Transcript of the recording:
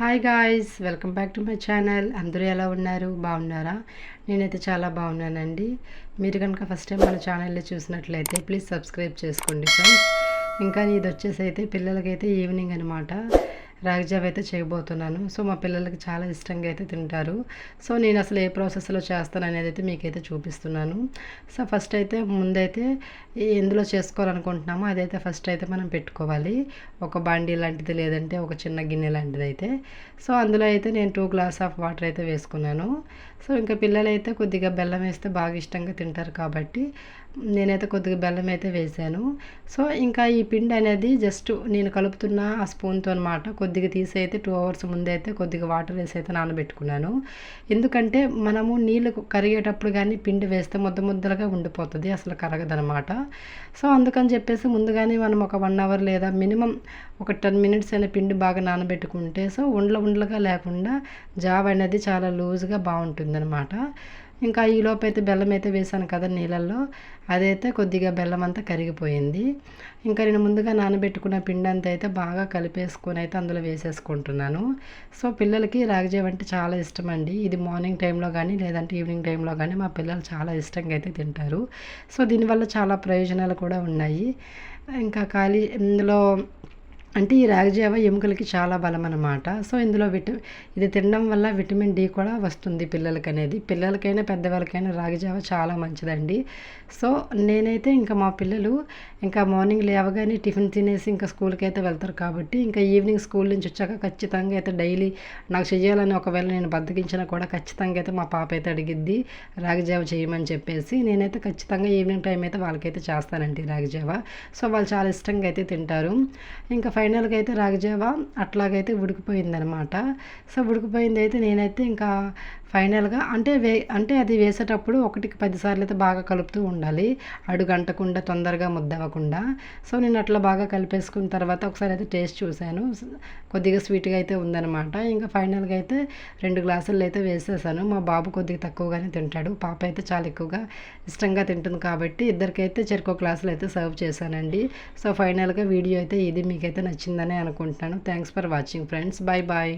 Hi guys welcome back to my channel అందరూ ఎలా ఉన్నారు? బాగున్నారా? నేనైతే చాలా బాగున్నానండి. మీరు కనుక ఫస్ట్ టైం మన ఛానల్లో చూసినట్లయితే ప్లీజ్ సబ్స్క్రైబ్ చేసుకోండి ఫ్రెండ్స్ ఇంకా ఇది వచ్చేసి అయితే పిల్లలకైతే ఈవినింగ్ అనమాట రాగిజావ్ అయితే చేయబోతున్నాను. సో మా పిల్లలకి చాలా ఇష్టంగా అయితే తింటారు. సో నేను అసలు ఏ ప్రాసెస్లో చేస్తాను అనేది అయితే మీకైతే చూపిస్తున్నాను. సో ఫస్ట్ అయితే ముందైతే ఎందులో చేసుకోవాలనుకుంటున్నామో అదైతే ఫస్ట్ అయితే మనం పెట్టుకోవాలి. ఒక బండి లాంటిది లేదంటే ఒక చిన్న గిన్నె లాంటిది అయితే సో అందులో అయితే నేను టూ గ్లాస్ ఆఫ్ వాటర్ అయితే వేసుకున్నాను. సో ఇంకా పిల్లలు అయితే కొద్దిగా బెల్లం వేస్తే బాగా ఇష్టంగా తింటారు కాబట్టి నేనైతే కొద్దిగా బెల్లం అయితే వేసాను. సో ఇంకా ఈ పిండి అనేది జస్ట్ నేను కలుపుతున్న ఆ స్పూన్తో అనమాట కొద్దిగా తీసి అయితే టూ అవర్స్ ముందే అయితే కొద్దిగా వాటర్ వేసి అయితే నానబెట్టుకున్నాను. ఎందుకంటే మనము నీళ్ళు కరిగేటప్పుడు కానీ పిండి వేస్తే ముద్ద ముద్దలుగా ఉండిపోతుంది అసలు కరగదనమాట సో అందుకని చెప్పేసి ముందుగానే మనం ఒక వన్ అవర్ లేదా మినిమం ఒక టెన్ మినిట్స్ అయినా పిండి బాగా నానబెట్టుకుంటే సో ఉండల ఉండలుగా లేకుండా జాబ్ అనేది చాలా లూజ్గా బాగుంటుంది అనమాట ఇంకా ఈలోపు అయితే బెల్లం అయితే వేసాను కదా నీళ్ళల్లో. అదైతే కొద్దిగా బెల్లం అంతా కరిగిపోయింది. ఇంకా నేను ముందుగా నానబెట్టుకున్న పిండి అంతా అయితే బాగా కలిపేసుకొని అయితే అందులో వేసేసుకుంటున్నాను. సో పిల్లలకి రాగిజావ అంటే చాలా ఇష్టం అండి. ఇది మార్నింగ్ టైంలో కానీ లేదంటే ఈవినింగ్ టైంలో కానీ మా పిల్లలు చాలా ఇష్టంగా అయితే తింటారు. సో దీనివల్ల చాలా ప్రయోజనాలు కూడా ఉన్నాయి. ఇంకా ఖాళీ ఇందులో అంటే ఈ రాగిజావ ఎముకలకి చాలా బలం అనమాట సో ఇందులో విట ఇది తినడం వల్ల విటమిన్ డి కూడా వస్తుంది పిల్లలకి అనేది పిల్లలకైనా పెద్దవాళ్ళకైనా రాగిజావ చాలా మంచిదండి. సో నేనైతే ఇంకా మా పిల్లలు ఇంకా మార్నింగ్ లేవగానే టిఫిన్ తినేసి ఇంకా స్కూల్కి అయితే వెళ్తారు కాబట్టి ఇంకా ఈవినింగ్ స్కూల్ నుంచి వచ్చాక ఖచ్చితంగా అయితే డైలీ నాకు చేయాలని ఒకవేళ నేను బద్దకించినా కూడా ఖచ్చితంగా అయితే మా పాప అయితే అడిగిద్ది రాగిజావ చేయమని చెప్పేసి. నేనైతే ఖచ్చితంగా ఈవినింగ్ టైం అయితే వాళ్ళకైతే చేస్తానండి రాగిజావ. సో వాళ్ళు చాలా ఇష్టంగా అయితే తింటారు. ఇంకా ఫైనల్గా అయితే రాగజావ అట్లాగైతే ఉడికిపోయిందనమాట. సో ఉడికిపోయింది అయితే నేనైతే ఇంకా ఫైనల్గా అంటే వే అంటే అది వేసేటప్పుడు ఒకటికి పదిసార్లు అయితే బాగా కలుపుతూ ఉండాలి. అడుగంటకుండా తొందరగా ముద్దవ్వకుండా. సో నేను అట్లా బాగా కలిపేసుకున్న తర్వాత ఒకసారి అయితే టేస్ట్ చూశాను. కొద్దిగా స్వీట్గా అయితే ఉందనమాట ఇంకా ఫైనల్గా అయితే రెండు గ్లాసులు అయితే వేసేసాను. మా బాబు కొద్దిగా తక్కువగానే తింటాడు. పాప అయితే చాలా ఎక్కువగా ఇష్టంగా తింటుంది కాబట్టి ఇద్దరికైతే చెరుకో గ్లాసులు అయితే సర్వ్ చేశానండి. సో ఫైనల్గా వీడియో అయితే ఇది. మీకైతే నచ్చిందని అనుకుంటున్నాను. Thanks for watching friends. Bye bye